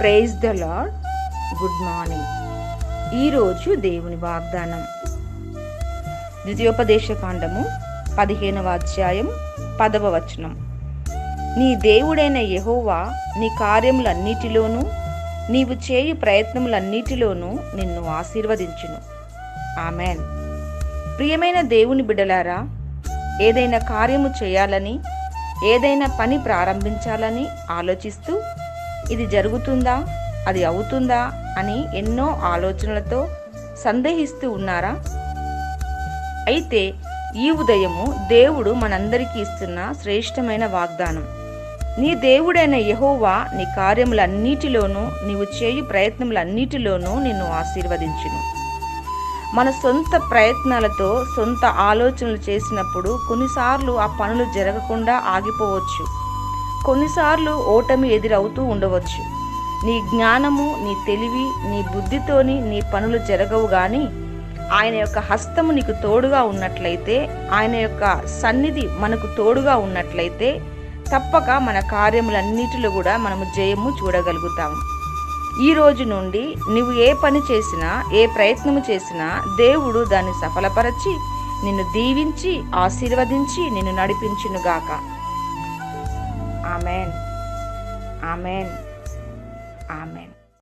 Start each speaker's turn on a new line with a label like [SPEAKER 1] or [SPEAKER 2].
[SPEAKER 1] Praise the Lord good morning. ఈరోజు దేవుని వాగ్దానం. ద్వితీయోపదేశ కాండము పదిహేనవ అధ్యాయం పదవ వచనం. నీ దేవుడైన యెహోవా నీ కార్యములన్నిటిలోనూ నీవు చేయు ప్రయత్నములన్నిటిలోనూ నిన్ను ఆశీర్వదించును. ఆమెన్. ప్రియమైన దేవుని బిడలారా ఏదైనా కార్యము చేయాలని ఏదైనా పని ప్రారంభించాలని ఆలోచిస్తూ ఇది జరుగుతుందా? అది అవుతుందా? అని ఎన్నో ఆలోచనలతో సందేహిస్తూ ఉన్నారా? అయితే ఈ ఉదయము దేవుడు మనందరికీ ఇస్తున్న శ్రేష్టమైన వాగ్దానం. నీ దేవుడైన యహోవా నీ కార్యములన్నిటిలోనూ నీవు చేయు ప్రయత్నములన్నిటిలోనూ నిన్ను ఆశీర్వదించును. మన సొంత ప్రయత్నాలతో సొంత ఆలోచనలు చేసినప్పుడు కొన్నిసార్లు ఆ పనులు జరగకుండా ఆగిపోవచ్చు. కొన్నిసార్లు ఓటమి ఎదురవుతూ ఉండవచ్చు. నీ జ్ఞానము నీ తెలివి నీ బుద్ధితోని నీ పనులు జరగవు గాని ఆయన యొక్క హస్తము నీకు తోడుగా ఉన్నట్లయితే ఆయన యొక్క సన్నిధి మనకు తోడుగా ఉన్నట్లయితే తప్పక మన కార్యములన్నిటిలో కూడా మనము జయము చూడగలుగుతాము ఈ రోజు నుండి నువ్వు ఏ పని చేసినా ఏ ప్రయత్నము చేసినా దేవుడు దాన్ని సఫలపరచి నిన్ను దీవించి ఆశీర్వదించి నిన్ను నడిపించునుగాక. ఆమెన్. ఆమెన్. ఆమెన్.